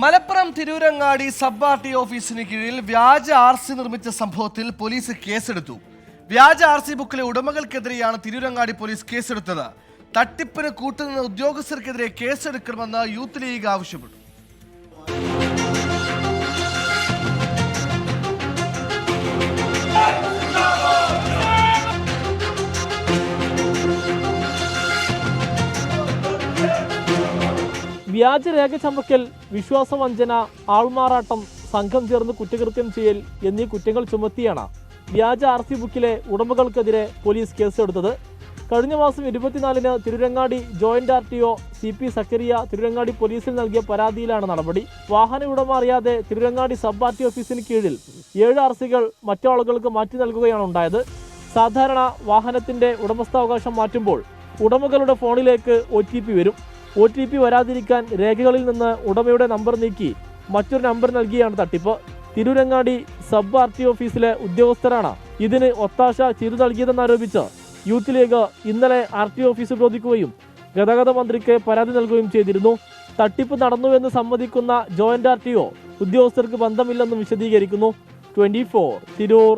Malappuram Tirurangadi sub R T ഓഫീസിന് കീഴിൽ വ്യാജ ആർ സി നിർമ്മിച്ച സംഭവത്തിൽ പോലീസ് കേസെടുത്തു. വ്യാജ ആർ സി ബുക്കിലെ ഉടമകൾക്കെതിരെയാണ് തിരൂരങ്ങാടി പോലീസ് കേസെടുത്തത്. തട്ടിപ്പിന് കൂട്ടുനിന്ന ഉദ്യോഗസ്ഥർക്കെതിരെ കേസെടുക്കണമെന്ന് യൂത്ത് ലീഗ് ആവശ്യപ്പെട്ടു. വ്യാജരേഖ ചമക്കൽ വിശ്വാസവഞ്ചന ആൾമാറാട്ടം സംഘം ചേർന്ന് കുറ്റകൃത്യം ചെയ്യൽ എന്നീ കുറ്റങ്ങൾ ചുമത്തിയാണ് വ്യാജ ആർ സി ബുക്കിലെ ഉടമകൾക്കെതിരെ പോലീസ് കേസെടുത്തത്. കഴിഞ്ഞ മാസം ഇരുപത്തിനാലിന് Tirurangadi joint R T O C P Zakariya Tirurangadi പോലീസിൽ നൽകിയ പരാതിയിലാണ് നടപടി. വാഹന ഉടമ അറിയാതെ തിരുരങ്ങാടി സബ് ആർ ടി ഓഫീസിന് കീഴിൽ ഏഴ് ആർ സികൾ മറ്റു ആളുകൾക്ക് മാറ്റി നൽകുകയാണ് ഉണ്ടായത്. സാധാരണ വാഹനത്തിന്റെ ഉടമസ്ഥാവകാശം മാറ്റുമ്പോൾ ഉടമകളുടെ ഫോണിലേക്ക് ഒ വരും. ഒ ടി പി വരാതിരിക്കാൻ രേഖകളിൽ നിന്ന് ഉടമയുടെ നമ്പർ നീക്കി മറ്റൊരു നമ്പർ നൽകിയാണ് തട്ടിപ്പ്. തിരൂരങ്ങാടി സബ് ആർ ടി ഓഫീസിലെ ഉദ്യോഗസ്ഥരാണ് ഇതിന് ഒത്താശ ചെയ്തു നൽകിയതെന്നാരോപിച്ച് യൂത്ത് ലീഗ് ഇന്നലെ ആർ ടി ഓഫീസ് ചോദിക്കുകയും ഗതാഗത മന്ത്രിക്ക് പരാതി നൽകുകയും ചെയ്തിരുന്നു. തട്ടിപ്പ് നടന്നുവെന്ന് സമ്മതിക്കുന്ന ജോയിന്റ് ആർ ടി ഒ ഉദ്യോഗസ്ഥർക്ക് ബന്ധമില്ലെന്നും വിശദീകരിക്കുന്നു. Twenty four Tirur